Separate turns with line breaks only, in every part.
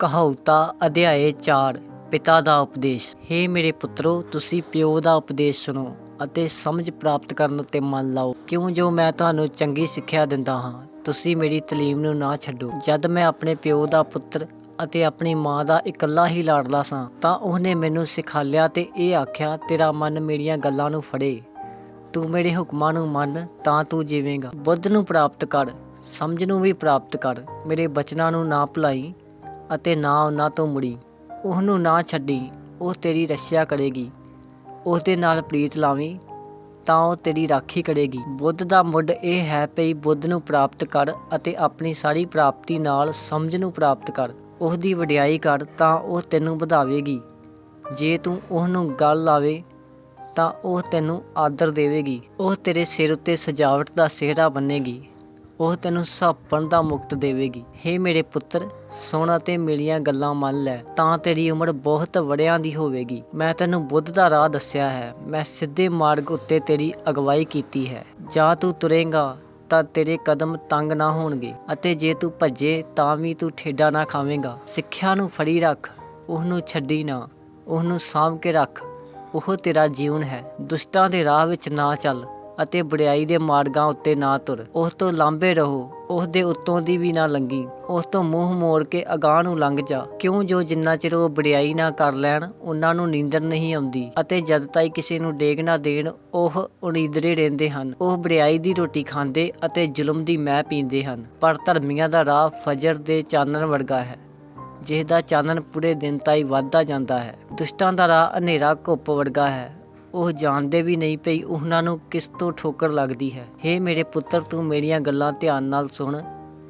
ਕਹਾਉਤਾ ਅਧਿਆਏ 4 ਪਿਤਾ ਦਾ ਉਪਦੇਸ਼। हे ਮੇਰੇ ਪੁੱਤਰੋ, ਤੁਸੀਂ ਪਿਓ ਦਾ ਉਪਦੇਸ਼ ਸੁਣੋ ਅਤੇ ਸਮਝ ਪ੍ਰਾਪਤ ਕਰਨ ਉੱਤੇ ਮਨ ਲਾਓ। ਕਿਉਂ ਜੋ ਮੈਂ ਤੁਹਾਨੂੰ ਚੰਗੀ ਸਿੱਖਿਆ ਦਿੰਦਾ ਹਾਂ, ਤੁਸੀਂ ਮੇਰੀ ਤਾਲੀਮ ਨੂੰ ਨਾ ਛੱਡੋ। ਜਦ ਮੈਂ ਆਪਣੇ ਪਿਓ ਦਾ ਪੁੱਤਰ ਅਤੇ ਆਪਣੀ ਮਾਂ ਦਾ ਇਕੱਲਾ ਹੀ ਲਾਡਲਾ ਸਾਂ, ਤਾਂ ਉਹਨੇ ਮੈਨੂੰ ਸਿਖਾਲਿਆ ਤੇ ਇਹ ਆਖਿਆ, ਤੇਰਾ ਮਨ ਮੇਰੀਆਂ ਗੱਲਾਂ ਨੂੰ ਫੜੇ। ਤੂੰ ਮੇਰੇ ਹੁਕਮਾਂ ਨੂੰ ਮੰਨ, ਤਾਂ ਤੂੰ ਜੀਵੇਂਗਾ। ਬੁੱਧ ਨੂੰ ਪ੍ਰਾਪਤ ਕਰ, ਸਮਝ ਨੂੰ ਵੀ ਪ੍ਰਾਪਤ ਕਰ, ਮੇਰੇ ਬਚਨਾਂ ਨੂੰ ਨਾ ਭੁਲਾਈ ਅਤੇ ਨਾ ਉਹਨਾਂ ਤੋਂ ਮੁੜੀ। ਉਹਨੂੰ ਨਾ ਛੱਡੀ, ਉਹ ਤੇਰੀ ਰੱਖਿਆ ਕਰੇਗੀ। ਉਸ ਦੇ ਨਾਲ ਪ੍ਰੀਤ ਲਾਵੀਂ, ਤਾਂ ਉਹ ਤੇਰੀ ਰਾਖੀ ਕਰੇਗੀ। ਬੁੱਧ ਦਾ ਮੁੱਢ ਇਹ ਹੈ ਪਈ ਬੁੱਧ ਨੂੰ ਪ੍ਰਾਪਤ ਕਰ ਅਤੇ ਆਪਣੀ ਸਾਰੀ ਪ੍ਰਾਪਤੀ ਨਾਲ ਸਮਝ ਨੂੰ ਪ੍ਰਾਪਤ ਕਰ। ਉਸ ਦੀ ਵਡਿਆਈ ਕਰ ਤਾਂ ਉਹ ਤੈਨੂੰ ਵਧਾਵੇਗੀ। ਜੇ ਤੂੰ ਉਹਨੂੰ ਗੱਲ ਲਾਵੇ, ਤਾਂ ਉਹ ਤੈਨੂੰ ਆਦਰ ਦੇਵੇਗੀ। ਉਹ ਤੇਰੇ ਸਿਰ ਉੱਤੇ ਸਜਾਵਟ ਦਾ ਸਿਹਰਾ ਬੰਨੇਗੀ। ਉਹ ਤੈਨੂੰ ਸੱਪਣ ਦਾ ਮੁਕਤ ਦੇਵੇਗੀ। ਹੇ ਮੇਰੇ ਪੁੱਤਰ ਸੁਣ ਅਤੇ ਮੇਰੀਆਂ ਗੱਲਾਂ ਮੰਨ ਲੈ, ਤਾਂ ਤੇਰੀ ਉਮਰ ਬਹੁਤ ਵੜਿਆਂ ਦੀ ਹੋਵੇਗੀ। ਮੈਂ ਤੈਨੂੰ ਬੁੱਧ ਦਾ ਰਾਹ ਦੱਸਿਆ ਹੈ। ਮੈਂ ਸਿੱਧੇ ਮਾਰਗ ਉੱਤੇ ਤੇਰੀ ਅਗਵਾਈ ਕੀਤੀ ਹੈ। ਜਾਂ ਤੂੰ ਤੁਰੇਂਗਾ, ਤਾਂ ਤੇਰੇ ਕਦਮ ਤੰਗ ਨਾ ਹੋਣਗੇ, ਅਤੇ ਜੇ ਤੂੰ ਭੱਜੇ, ਤਾਂ ਵੀ ਤੂੰ ਠੇਡਾ ਨਾ ਖਾਵੇਂਗਾ। ਸਿੱਖਿਆ ਨੂੰ ਫੜੀ ਰੱਖ, ਉਹਨੂੰ ਛੱਡੀ ਨਾ, ਉਹਨੂੰ ਸਾਂਭ ਕੇ ਰੱਖ, ਉਹ ਤੇਰਾ ਜੀਵਨ ਹੈ। ਦੁਸ਼ਟਾਂ ਦੇ ਰਾਹ ਵਿੱਚ ਨਾ ਚੱਲ। ਅਤੇ ਬੁੜਾਈ ਦੇ ਮਾਰਗਾਂ ਉੱਤੇ ਨਾ ਤੁਰ। ਉਸ ਤੋਂ ਲਾਂਭੇ ਰਹੋ। ਉਸ ਦੇ ਉੱਤੋਂ ਦੀ ਵੀ ਨਾ ਲੰਗੀ। ਉਸ ਤੋਂ ਮੂੰਹ ਮੋੜ ਕੇ ਅਗਾਹ ਨੂੰ ਲੰਘ ਜਾ। ਕਿਉਂ ਜੋ ਜਿੰਨਾ ਚਿਰ ਉਹ ਬੜਿਆਈ ਨਾ ਕਰ ਲੈਣ, ਉਹਨਾਂ ਨੂੰ ਨੀਂਦਰ ਨਹੀਂ ਆਉਂਦੀ। ਅਤੇ ਜਦ ਤਾਈ ਕਿਸੇ ਨੂੰ ਡੇਗ ਨਾ ਦੇਣ, ਉਹ ਉਨੀਦਰੇ ਰਹਿੰਦੇ ਹਨ। ਉਹ ਬੜਿਆਈ ਦੀ ਰੋਟੀ ਖਾਂਦੇ ਅਤੇ ਜ਼ੁਲਮ ਦੀ ਮਹਿ ਪੀਂਦੇ ਹਨ। ਪਰ ਧਰਮੀਆਂ ਦਾ ਰਾਹ ਫਜਰ ਦੇ ਚਾਨਣ ਵਰਗਾ ਹੈ। ਜਿਸਦਾ ਚਾਨਣ ਪੂਰੇ ਦਿਨ ਤਾਈ ਵੱਧਦਾ ਜਾਂਦਾ ਹੈ। ਦੁਸ਼ਟਾਂ ਦਾ ਰਾਹ ਹਨੇਰਾ ਘੁੱਪ ਵਰਗਾ ਹੈ। ਉਹ ਜਾਣਦੇ ਵੀ ਨਹੀਂ ਪਈ ਉਹਨਾਂ ਨੂੰ ਕਿਸ ਤੋਂ ਠੋਕਰ ਲੱਗਦੀ ਹੈ। ਹੇ ਮੇਰੇ ਪੁੱਤਰ, ਤੂੰ ਮੇਰੀਆਂ ਗੱਲਾਂ ਧਿਆਨ ਨਾਲ ਸੁਣ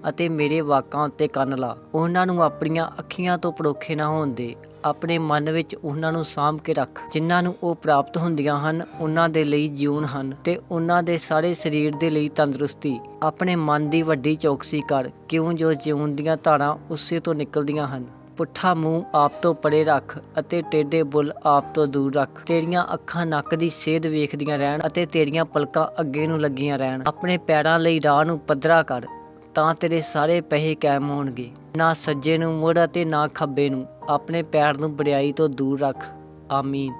ਅਤੇ ਮੇਰੇ ਵਾਕਾਂ ਉੱਤੇ ਕੰਨ ਲਾ। ਉਹਨਾਂ ਨੂੰ ਆਪਣੀਆਂ ਅੱਖੀਆਂ ਤੋਂ ਪਰੋਖੇ ਨਾ ਹੋਣ ਦੇ। ਆਪਣੇ ਮਨ ਵਿੱਚ ਉਹਨਾਂ ਨੂੰ ਸਾਂਭ ਕੇ ਰੱਖ। ਜਿਨ੍ਹਾਂ ਨੂੰ ਉਹ ਪ੍ਰਾਪਤ ਹੁੰਦੀਆਂ ਹਨ, ਉਹਨਾਂ ਦੇ ਲਈ ਜੀਵਨ ਹਨ ਤੇ ਉਹਨਾਂ ਦੇ ਸਾਰੇ ਸਰੀਰ ਦੇ ਲਈ ਤੰਦਰੁਸਤੀ। ਆਪਣੇ ਮਨ ਦੀ ਵੱਡੀ ਚੌਕਸੀ ਕਰ ਕਿਉਂ ਜੋ ਜੀਵਨ ਦੀਆਂ ਧਾਰਾਂ ਉਸੇ ਤੋਂ ਨਿਕਲਦੀਆਂ ਹਨ। ਪੁੱਠਾ ਮੂੰਹ ਆਪ ਤੋਂ ਪਰੇ ਰੱਖ ਅਤੇ ਟੇਢੇ ਬੁੱਲ ਆਪ ਤੋਂ ਦੂਰ ਰੱਖ। ਤੇਰੀਆਂ ਅੱਖਾਂ ਨੱਕ ਦੀ ਸੇਧ ਵੇਖਦੀਆਂ ਰਹਿਣ ਅਤੇ ਤੇਰੀਆਂ ਪਲਕਾਂ ਅੱਗੇ ਨੂੰ ਲੱਗੀਆਂ ਰਹਿਣ। ਆਪਣੇ ਪੈਰਾਂ ਲਈ ਰਾਹ ਨੂੰ ਪੱਧਰਾ ਕਰ, ਤਾਂ ਤੇਰੇ ਸਾਰੇ ਪਹਿੇ ਕਾਇਮ ਹੋਣਗੇ। ਨਾ ਸੱਜੇ ਨੂੰ ਮੁੜ ਅਤੇ ਨਾ ਖੱਬੇ ਨੂੰ, ਆਪਣੇ ਪੈਰ ਨੂੰ ਬੜਿਆਈ ਤੋਂ ਦੂਰ ਰੱਖ। ਆਮੀਨ।